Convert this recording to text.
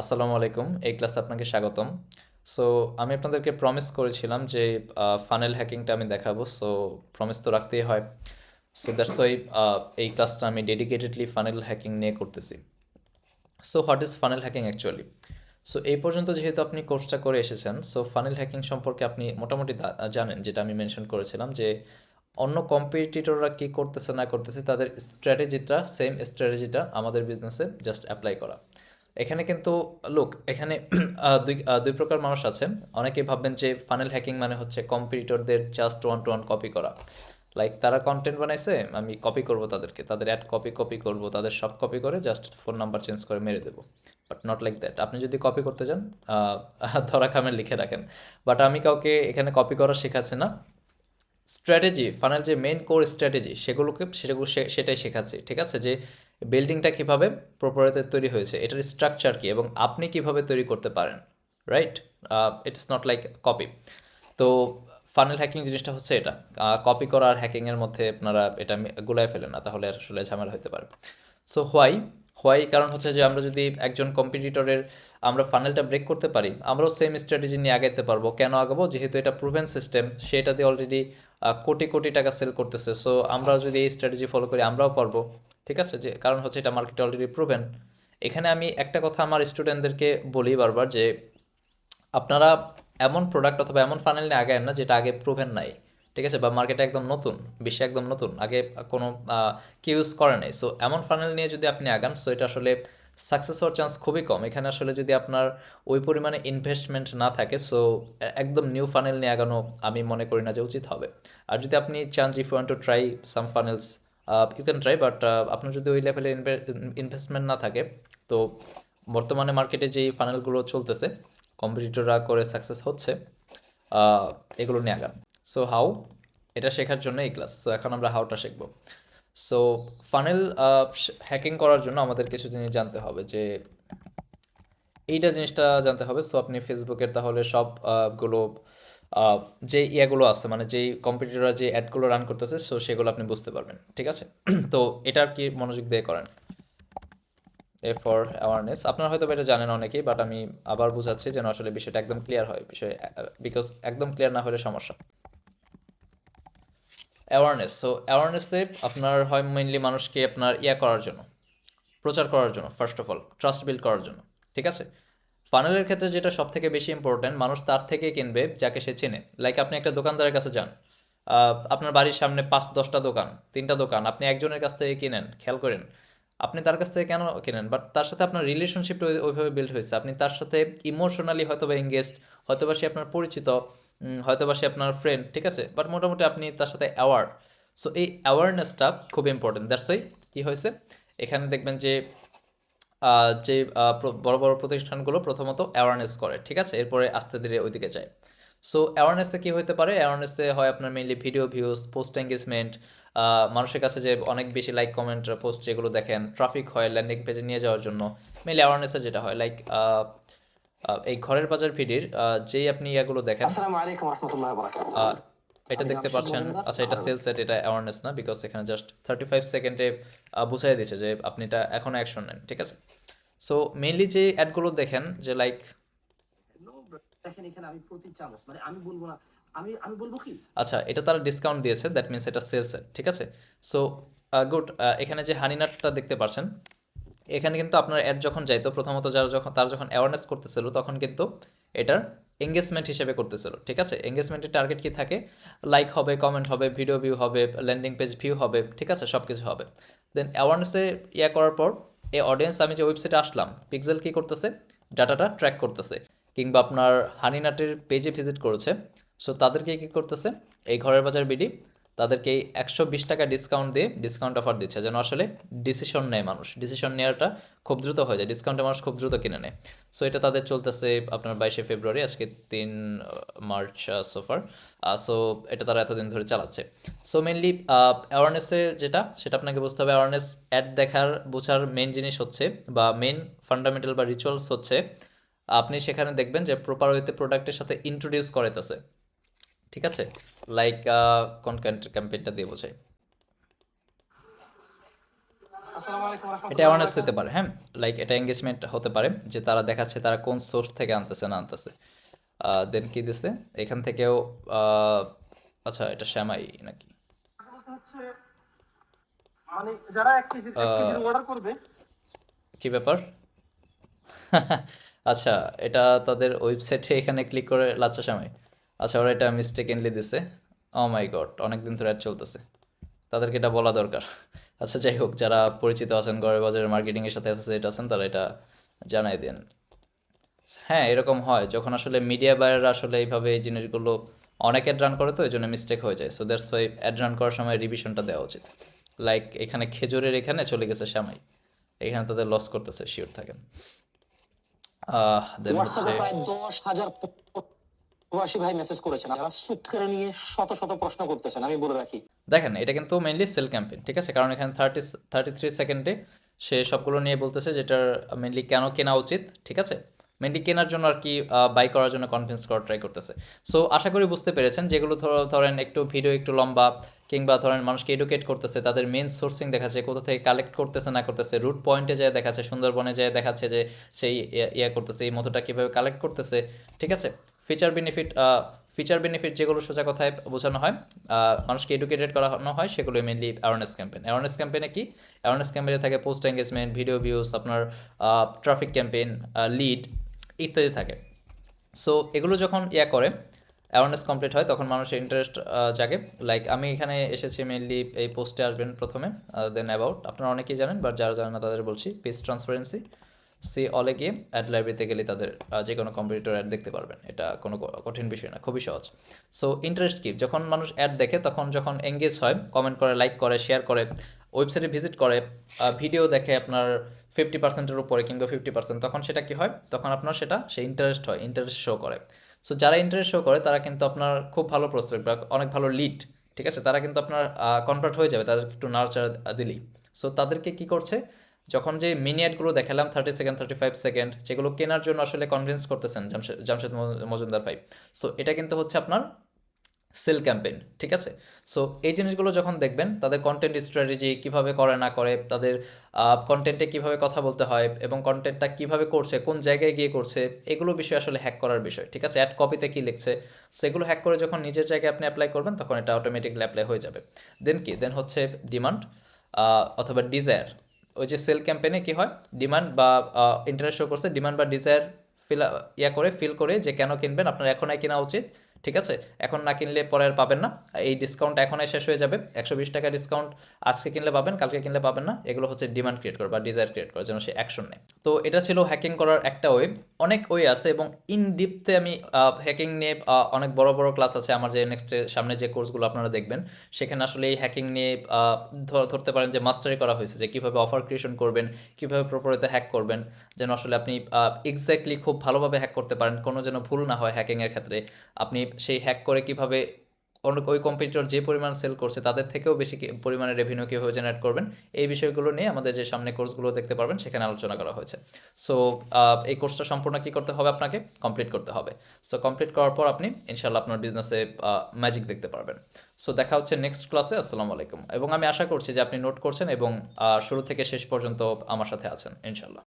আসসালামু আলাইকুম, এই ক্লাসে আপনাকে স্বাগতম। সো আমি আপনাদেরকে প্রমিস করেছিলাম যে ফানেল হ্যাকিংটা আমি দেখাবো সো প্রমিস তো রাখতেই হয়। সো দ্যাটস ওয়াই এই ক্লাসটা আমি ডেডিকেটেডলি ফানেল হ্যাকিং নিয়ে করতেছি। So what is funnel hacking actually so এই পর্যন্ত যেহেতু আপনি কোর্সটা করে এসেছেন সো ফানেল হ্যাকিং সম্পর্কে আপনি মোটামুটি জানেন, যেটা আমি মেনশন করেছিলাম যে, অন্য কম্পিটিটররা কী করতেছে না করতেছে, তাদের স্ট্র্যাটেজিটা সেম স্ট্র্যাটেজিটা আমাদের বিজনেসে জাস্ট অ্যাপ্লাই করা। এখানে কিন্তু লোক এখানে দুই দুই প্রকার মানুষ আছে। অনেকেই ভাববেন যে ফানেল হ্যাকিং মানে হচ্ছে কম্পিটিটরদের just one to one copy করা। লাইক তারা কন্টেন্ট বানাইছে, আমি কপি করব তাদেরকে। তাদের অ্যাড কপি কপি করব, তাদের সব কপি করে জাস্ট ফোন নাম্বার চেঞ্জ করে মেরে দেবো। বাট নট লাইক দ্যাট আপনি যদি কপি করতে চান ধরা খামে লিখে রাখেন। বাট আমি কাউকে এখানে কপি করা শেখাচ্ছি না। স্ট্র্যাটেজি ফানেল যে মেইন কোর স্ট্র্যাটেজি সেগুলোকে, সেগুলো সেটাই শেখাচ্ছি, ঠিক আছে? যে বিল্ডিংটা কীভাবে প্রপারতে তৈরি হয়েছে, এটার স্ট্রাকচার কী এবং আপনি কীভাবে তৈরি করতে পারেন right it's not like copy তো ফানেল হ্যাকিং জিনিসটা হচ্ছে এটা। কপি করা আর হ্যাকিংয়ের মধ্যে আপনারা এটা গুলায় ফেলেন না, তাহলে আসলে ঝামেলা হতে পারে। সো হোয়াই হোয়াই কারণ হচ্ছে যে আমরা যদি একজন কম্পিটিটরের আমরা ফানেলটা ব্রেক করতে পারি, আমরাও সেম স্ট্র্যাটেজি নিয়ে আগাইতে পারব। কেন আগাবো? যেহেতু এটা প্রুভেন সিস্টেম সেটা দিয়ে অলরেডি কোটি কোটি টাকা সেল করতেছে। সো আমরা যদি এই স্ট্র্যাটেজি ফলো করি, আমরাও পারব। ঠিক আছে? যে, কারণ হচ্ছে এটা মার্কেটে অলরেডি প্রুভেন এখানে আমি একটা কথা আমার স্টুডেন্টদেরকে বলি বারবার যে, আপনারা এমন প্রোডাক্ট অথবা এমন ফানেল নিয়ে আগায়েন না যেটা আগে প্রুভেন নাই। ঠিক আছে? বা মার্কেটে একদম নতুন, বিশ্বে একদম নতুন, আগে কোনো কেউ ইউজ করে নাই। সো এমন ফানেল নিয়ে যদি আপনি আগান সো এটা আসলে সাকসেস হওয়ার চান্স খুবই কম। এখানে আসলে যদি আপনার ওই পরিমাণে ইনভেস্টমেন্ট না থাকে সো একদম নিউ ফানেল নিয়ে আগানো আমি মনে করি না যে উচিত হবে। আর যদি আপনি চান if want to try some funnels you can try but আপনার যদি ওই লেভেলের ইনভেস্টমেন্ট না থাকে, তো বর্তমানে মার্কেটে যেই ফানেলগুলো চলতেছে কম্পিটিটররা করে সাকসেস হচ্ছে এগুলো নিয়ে আগান। সো হাউ এটা শেখার জন্য এই ক্লাস সো এখন আমরা হাউটা শিখব। সো ফানেল হ্যাকিং করার জন্য আমাদের কিছু জিনিস জানতে হবে যে এইটা জিনিসটা জানতে হবে। সো আপনি ফেসবুকের তাহলে সবগুলো যে ইয়াগুলো আছে মানে যেই কম্পিটিটররা যে অ্যাডগুলো রান করতেছে সো সেগুলো আপনি বুঝতে পারবেন। ঠিক আছে? তো এটা আর কি মনোযোগ দিয়ে করেন। এ ফর অ্যাওয়ারনেস আপনারা হয়তো এটা জানেন অনেকেই বাট আমি আবার বুঝাচ্ছি যেন আসলে বিষয়টা একদম ক্লিয়ার হয়। বিষয় বিকজ একদম ক্লিয়ার না হলে সমস্যা। অ্যাওয়ারনেস সো অ্যাওয়ারনেসে আপনার হয় মেনলি মানুষকে আপনার ইয়া করার জন্য, প্রচার করার জন্য first of all trust build করার জন্য, ঠিক আছে? ফানেলের ক্ষেত্রে যেটা সব থেকে বেশি ইম্পর্ট্যান্ট মানুষ তার থেকে কিনবে যাকে সে চেনে। লাইক আপনি একটা দোকানদারের কাছে যান আপনার বাড়ির সামনে পাঁচ, দশটা দোকান, তিনটা দোকান, আপনি একজনের কাছ থেকে কিনেন, খেয়াল করেন আপনি তার কাছ থেকে কেন কেনেন? বাট তার সাথে আপনার রিলেশনশিপটা ওইভাবে বিল্ড হয়েছে। আপনি তার সাথে ইমোশনালি হয়তো বা এঙ্গেজড হয়তো বা সে আপনার পরিচিত হয়তো বা সে আপনার ফ্রেন্ড ঠিক আছে? বাট মোটামুটি আপনি তার সাথে অ্যাওয়ার সো এই অ্যাওয়ারনেসটা খুব ইম্পর্টেন্ট দ্যাটস ওয়াই কী হয়েছে? এখানে দেখবেন যে যে বড় বড় প্রতিষ্ঠানগুলো প্রথমত অ্যাওয়ারনেস করে, ঠিক আছে? এরপরে আস্তে ধীরে ওইদিকে যায়। সো অ্যাওয়ারনেসে কী হতে পারে? অ্যাওয়ারনেসে হয় আপনার mainly video views post engagement মানুষের কাছে যে অনেক বেশি লাইক কমেন্ট পোস্ট যেগুলো দেখেন ট্রাফিক হয় ল্যান্ডিং পেজে নিয়ে যাওয়ার জন্য। মেইনলি অ্যাওয়ারনেসে যেটা হয় লাইক এই ঘরের বাজার ভিডির যেই আপনি ইয়াগুলো দেখেন এটা দেখতে পাচ্ছেন। আচ্ছা এটা সেলস সেট এটা অ্যাওয়ারনেস না বিকজ এখানে জাস্ট থার্টি ফাইভ সেকেন্ডে বুঝাই দিয়েছে যে আপনি এটা এখন অ্যাকশন নেন ঠিক আছে? সো মেইনলি যে অ্যাডগুলো দেখেন যে লাইক দেখেন এখানে আমি প্রতি চামচ মানে আমি বলব না, আমি আমি বলব কি? আচ্ছা এটা তারা ডিসকাউন্ট দিয়েছে দ্যাট মিনস এটা সেলস সেট ঠিক আছে? সো গুড এখানে যে হানিনাটটা দেখতে পাচ্ছেন এখানে কিন্তু আপনার অ্যাড যখন যাইতো, প্রথমত যারা যখন, তারা যখন অ্যাওয়ারনেস করতেছিল, তখন কিন্তু এটার এঙ্গেজমেন্ট হিসেবে করতেছিল, ঠিক আছে? এঙ্গেজমেন্টের টার্গেট কি থাকে? লাইক হবে কমেন্ট হবে ভিডিও ভিউ হবে ল্যান্ডিং পেজ ভিউ হবে, ঠিক আছে? সব কিছু হবে দেন অ্যাওয়ারনেসে ইয়া করার পর, এই অডিয়েন্স আমি যে ওয়েবসাইটে আসলাম পিক্সেল কি করতেছে? ডাটাটা ট্র্যাক করতেছে। কিংবা আপনার হানিনাটের পেজে ভিজিট করেছে। সো তাদেরকে কি করতেছে? এই ঘরের বাজার বিডি তাদেরকে একশো বিশ টাকা ডিসকাউন্ট দিয়ে ডিসকাউন্ট অফার দিচ্ছে। যেন আসলে ডিসিশন নেয় মানুষ। ডিসিশন নেওয়াটা খুব দ্রুত হয়ে যায়। ডিসকাউন্টে মানুষ খুব দ্রুত কিনে নেয়। সো এটা তাদের চলতেছে আপনার বাইশে ফেব্রুয়ারি, আজকে তিন মার্চ সোফার সো এটা তারা এতদিন ধরে চালাচ্ছে। সো মেনলি অ্যাওয়ারনেসে যেটা, সেটা আপনাকে বুঝতে হবে। অ্যাওয়ারনেস অ্যাড দেখার, বোঝার মেন জিনিস হচ্ছে বা মেন ফান্ডামেন্টাল বা রিচুয়ালস হচ্ছে আপনি সেখানে দেখবেন যে প্রপার ওয়েতে প্রোডাক্টের সাথে ইন্ট্রোডিউস করাইতেছে। ঠিক আছে? লাইক কোন ক্যাম্পেইনটা দিয়ে বোঝাই। এটা অ্যাওয়ারনেস হতে পারে হ্যাঁ? লাইক এটা এঙ্গেজমেন্ট হতে পারে যে তারা দেখাচ্ছে তারা কোন সোর্স থেকে আনতেছে না আনতেছে। দেন কি দিছে? এখান থেকেও আচ্ছা এটা শ্যামাই নাকি? মানে যারা এক কেজি অর্ডার করবে। কি ব্যাপার? আচ্ছা এটা তাদের ওয়েবসাইটে এখানে ক্লিক করে লাচ্চা শ্যামাই আচ্ছা ওরা এটা মিস্টেক মিস্টেকেনলি দিছে। ও মাই গড অনেকদিন ধরে অ্যাড চলতেছে। তাদেরকে এটা বলা দরকার। আচ্ছা যাই হোক, যারা পরিচিত আছেন গড়ের বাজারের মার্কেটিংয়ের সাথে অ্যাসোসিয়েট আছেন, তারা এটা জানাই দেন। হ্যাঁ এরকম হয়। যখন আসলে মিডিয়া বায়াররা আসলে এইভাবে এই জিনিসগুলো অনেক অ্যাড রান করে তো, এই জন্য মিস্টেক হয়ে যায়। So that's why ad run করার সময় রিভিশনটা দেওয়া উচিত। লাইক এখানে খেজুরের এখানে চলে গেছে শ্যামাই এখানে তাদের লস করতেছে শিওর থাকেন। দেন হোয়াটসঅ্যাপে হচ্ছে প্রায় দশ হাজার প্রবাসী ভাই মেসেজ করেছেন। যারা নিয়ে শত শত প্রশ্ন করতেছেন আমি বলে রাখি। দেখেন এটা কিন্তু মেইনলি সেল ক্যাম্পেইন ঠিক আছে? কারণ এখানে থার্টি থার্টি থ্রি সেকেন্ডে সে সবগুলো নিয়ে বলতেছে যেটা মেইনলি কেন কেনা উচিত ঠিক আছে? মেইনলি কেনার জন্য আর কি বাই করার জন্য কনভিন্স করার ট্রাই করতেছে। সো আশা করি বুঝতে পেরেছেন, যেগুলো ধরো, ধরেন একটু ভিডিও একটু লম্বা, কিংবা ধরেন মানুষকে এডুকেট করতেছে, তাদের মেন সোর্সিং দেখাচ্ছে, কোথা থেকে কালেক্ট করতেছে, না করতেছে রুট পয়েন্টে যায় দেখাচ্ছে, সুন্দরবনে যায় দেখাচ্ছে যে সেই ইয়া- করতেছে, এই মতোটা কীভাবে কালেক্ট করতেছে, ঠিক আছে? ফিচার বেনিফিট ফিচার বেনিফিট যেগুলো সোজা কথায় বোঝানো হয় মানুষকে এডুকেটেড করানো হয়, সেগুলো মেনলি অ্যাওয়ারনেস ক্যাম্পেইন অ্যাওয়ারনেস ক্যাম্পেইনে কি? অ্যাওয়ারনেস ক্যাম্পেইনে থাকে পোস্ট এঙ্গেজমেন্ট ভিডিও ভিউস আপনার ট্রাফিক ক্যাম্পেইন লিড ইত্যাদি থাকে। সো এগুলো যখন ইয়া করে অ্যাওয়ারনেস কমপ্লিট হয়, তখন মানুষের ইন্টারেস্ট জাগে। লাইক আমি এখানে এসেছি মেনলি এই পোস্টে আসবেন প্রথমে দেন অ্যাবাউট আপনারা অনেকেই জানেন বাট যারা জানেন না তাদের বলছি। পেজ ট্রান্সপারেন্সি সি অলে গিয়ে অ্যাড লাইব্রেরিতে গেলে তাদের যে কোনো কম্পিউটার অ্যাড দেখতে পারবেন। এটা কোনো কঠিন বিষয় না, খুবই সহজ। সো ইন্টারেস্ট কি? যখন মানুষ অ্যাড দেখে, তখন যখন এঙ্গেজ হয় কমেন্ট করে লাইক করে শেয়ার করে ওয়েবসাইটে ভিজিট করে ভিডিও দেখে আপনার ফিফটি পার্সেন্টের উপরে কিংবা ফিফটি পার্সেন্ট তখন সেটা কি হয়? তখন আপনার সেটা, সে ইন্টারেস্ট হয় ইন্টারেস্ট শো করে। সো যারা ইন্টারেস্ট শো করে, তারা কিন্তু আপনার খুব ভালো প্রসপেক্ট বা অনেক ভালো লিড ঠিক আছে? তারা কিন্তু আপনার কনভার্ট হয়ে যাবে, তাদেরকে একটু নার্চার দিলেই। সো তাদেরকে কি করছে? যখন যে মিনি অ্যাডগুলো দেখালাম thirty second thirty five second যেগুলো কেনার জন্য আসলে কনভিন্স করতেছেন জামশেদ জামশেদ মজ- মজুমদার ভাই। সো এটা কিন্তু হচ্ছে আপনার সেল ক্যাম্পেইন, ঠিক আছে? সো এই জিনিসগুলো যখন দেখবেন, তাদের কন্টেন্ট স্ট্র্যাটেজি কীভাবে করে, না করে, তাদের কন্টেন্টে কীভাবে কথা বলতে হয় এবং কন্টেন্টটা কীভাবে করছে, কোন জায়গায় গিয়ে করছে, এগুলো বিষয় আসলে হ্যাক করার বিষয়, ঠিক আছে? অ্যাড কপিতে কি লিখছে সো এগুলো হ্যাক করে যখন নিজের জায়গায় আপনি অ্যাপ্লাই করবেন, তখন এটা অটোমেটিকলি অ্যাপ্লাই হয়ে যাবে। দেন কি? দেন হচ্ছে ডিমান্ড অথবা ডিজায়ার ওই যে সেল ক্যাম্পেইনে কি হয়? ডিমান্ড বা ইন্টারেস্ট শো করছে ডিমান্ড বা ডিজায়ার ফিল ইয়া করে ফিল করে যে কেন কিনবেন, আপনার এখনই কেনা উচিত ঠিক আছে? এখন না কিনলে পরে আর পাবেন না। এই ডিসকাউন্ট এখনই শেষ হয়ে যাবে। একশো বিশ টাকা ডিসকাউন্ট আজকে কিনলে পাবেন, কালকে কিনলে পাবেন না। এগুলো হচ্ছে ডিমান্ড ক্রিয়েট করে বা ডিজায়ার ক্রিয়েট করে, যেন সে অ্যাকশন নেয়। তো এটা ছিল হ্যাকিং করার একটা ওয়ে অনেক ওয়ে আছে এবং ইন ডিপতে আমি হ্যাকিং নিয়ে অনেক বড় বড় ক্লাস আছে। আমার যে নেক্সট সামনে যে কোর্সগুলো আপনারা দেখবেন, সেখানে আসলে এই হ্যাকিং নিয়ে ধরতে পারেন যে মাস্টারি করা হয়েছে, যে কীভাবে অফার ক্রিয়েশন করবেন, কীভাবে প্রপারিতে হ্যাক করবেন, যেন আসলে আপনি এক্স্যাক্টলি খুব ভালোভাবে হ্যাক করতে পারেন। কোনো যেন ভুল না হয় হ্যাকিংয়ের ক্ষেত্রে। আপনি সেই হ্যাক করে কীভাবে ওই কম্পিউটার যে পরিমাণ সেল করছে, তাদের থেকেও বেশি পরিমাণে রেভিনিউ কীভাবে জেনারেট করবেন, এই বিষয়গুলো নিয়ে আমাদের যে সামনে কোর্সগুলো দেখতে পারবেন, সেখানে আলোচনা করা হয়েছে। সো এই কোর্সটা সম্পূর্ণ কী করতে হবে আপনাকে? কমপ্লিট করতে হবে। সো কমপ্লিট করার পর আপনি ইনশাল্লাহ আপনার বিজনেসে ম্যাজিক দেখতে পারবেন। সো দেখা হচ্ছে নেক্সট ক্লাসে আসসালামু আলাইকুম। এবং আমি আশা করছি যে আপনি নোট করছেন এবং শুরু থেকে শেষ পর্যন্ত আমার সাথে আছেন ইনশাল্লাহ